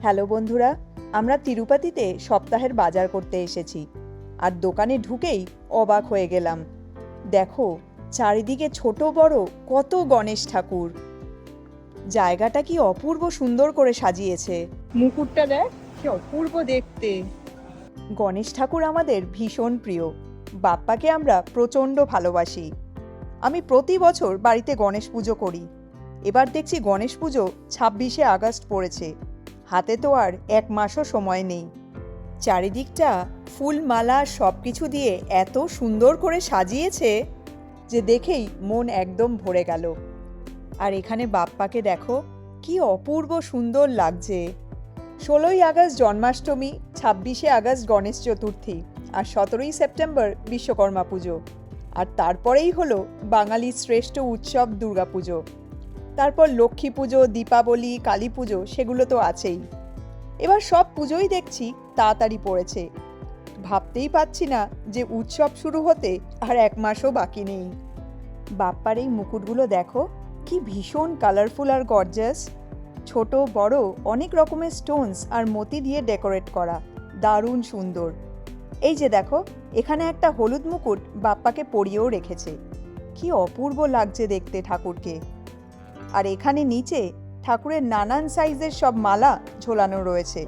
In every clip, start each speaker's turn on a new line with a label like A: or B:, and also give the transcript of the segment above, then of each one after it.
A: Hello বন্ধুরা আমরা তিরুপতিতে সপ্তাহের বাজার করতে এসেছি আর দোকানে ঢুকেই অবাক হয়ে গেলাম। দেখো চারিদিকে ছোট বড় কত গণেশ ঠাকুর। জায়গাটা কি অপূর্ব সুন্দর করে সাজিয়েছে। মুকুটটা দেখ কি অপূর্ব দেখতে। গণেশ ঠাকুর আমাদের ভীষণ প্রিয় বাপ্পাকে আমরা প্রচণ্ড ভালোবাসি। আমি প্রতি বছর বাড়িতে গণেশ পুজো করি। এবার দেখছি গণেশ পুজো ছাব্বিশে আগস্ট পড়েছে। হাতে তো আর এক মাসও সময় নেই। চারিদিকটা ফুল মালা সব কিছু দিয়ে এত সুন্দর করে সাজিয়েছে যে দেখেই মন একদম ভরে গেল। আর এখানে বাপ্পাকে দেখো, কি অপূর্ব সুন্দর লাগছে। ষোলোই আগস্ট জন্মাষ্টমী, ছাব্বিশে আগস্ট গণেশ চতুর্থী আর সতেরোই সেপ্টেম্বর বিশ্বকর্মা পুজো। আর তারপরেই হলো বাঙালির শ্রেষ্ঠ উৎসব দুর্গাপুজো। তারপর লক্ষ্মী পুজো, দীপাবলি, কালী পুজো সেগুলো তো আছেই। এবার সব পুজোই দেখছি তাড়াতাড়ি পড়েছে। ভাবতেই পাচ্ছি না যে উৎসব শুরু হতে আর এক মাসও বাকি নেই। বাপ্পার এই মুকুটগুলো দেখো, কি ভীষণ কালারফুল আর গর্জাস ছোট, বড়, অনেক রকমের স্টোনস আর মতি দিয়ে ডেকোরেট করা। দারুণ সুন্দর। এই যে দেখো, এখানে একটা হলুদ মুকুট বাপ্পাকে পরিয়েও রেখেছে। কি অপূর্ব লাগছে দেখতে ঠাকুরকে। আর এখানে নিচে ঠাকুরের নানান সাইজের সব মালা ঝোলানো রয়েছে।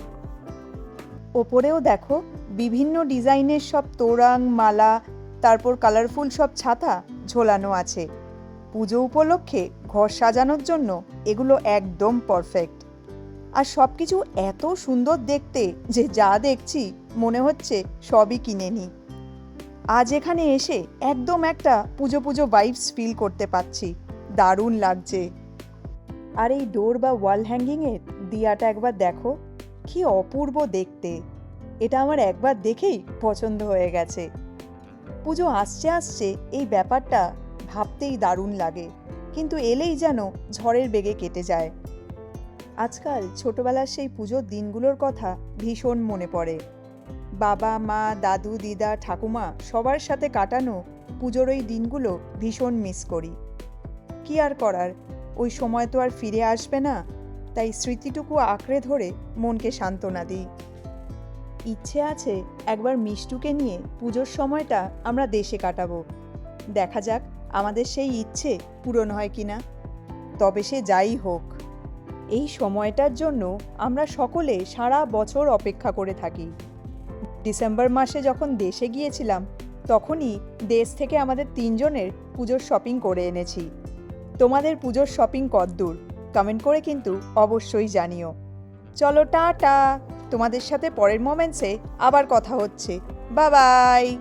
A: ওপরেও দেখো বিভিন্ন ডিজাইনের সব তোরাং মালা, তারপর কালারফুল সব ছাতা ঝোলানো আছে। পুজো উপলক্ষে ঘর সাজানোর জন্য এগুলো একদম পারফেক্ট আর সব কিছু এত সুন্দর দেখতে যে যা দেখছি মনে হচ্ছে সবই কিনে নিই আজ এখানে এসে একদম একটা পুজো পুজো ভাইবস ফিল করতে পাচ্ছি। দারুণ লাগছে। আর এই ডোর বা ওয়াল হ্যাঙ্গিংয়ের দিয়াটা একবার দেখো, কি অপূর্ব দেখতে। এটা আমার একবার দেখেই পছন্দ হয়ে গেছে। পুজো আসছে আসছে এই ব্যাপারটা ভাবতেই দারুণ লাগে, কিন্তু এলেই যেন ঝড়ের বেগে কেটে যায়। আজকাল ছোটবেলার সেই পুজোর দিনগুলোর কথা ভীষণ মনে পড়ে। বাবা, মা, দাদু, দিদা, ঠাকুমা সবার সাথে কাটানো পুজোর ওই দিনগুলো ভীষণ মিস করি। কি আর করার? ওই সময় তো আর ফিরে আসবে না, তাই স্মৃতিটুকু আঁকড়ে ধরে মনকে সান্ত্বনা দিই। ইচ্ছে আছে একবার মিষ্টুকে নিয়ে পুজোর সময়টা আমরা দেশে কাটাবো। দেখা যাক আমাদের সেই ইচ্ছে পূরণ হয় কি না তবে সে যাই হোক, এই সময়টার জন্য আমরা সকলে সারা বছর অপেক্ষা করে থাকি। ডিসেম্বর মাসে যখন দেশে গিয়েছিলাম, তখনই দেশ থেকে আমাদের তিনজনের পুজোর শপিং করে এনেছি। তোমাদের পুজোর শপিং কদ্দূর কমেন্ট করে কিন্তু অবশ্যই জানিও। চলো, টাটা। তোমাদের সাথে পরের মোমেন্টসে আবার কথা হচ্ছে। বাবাই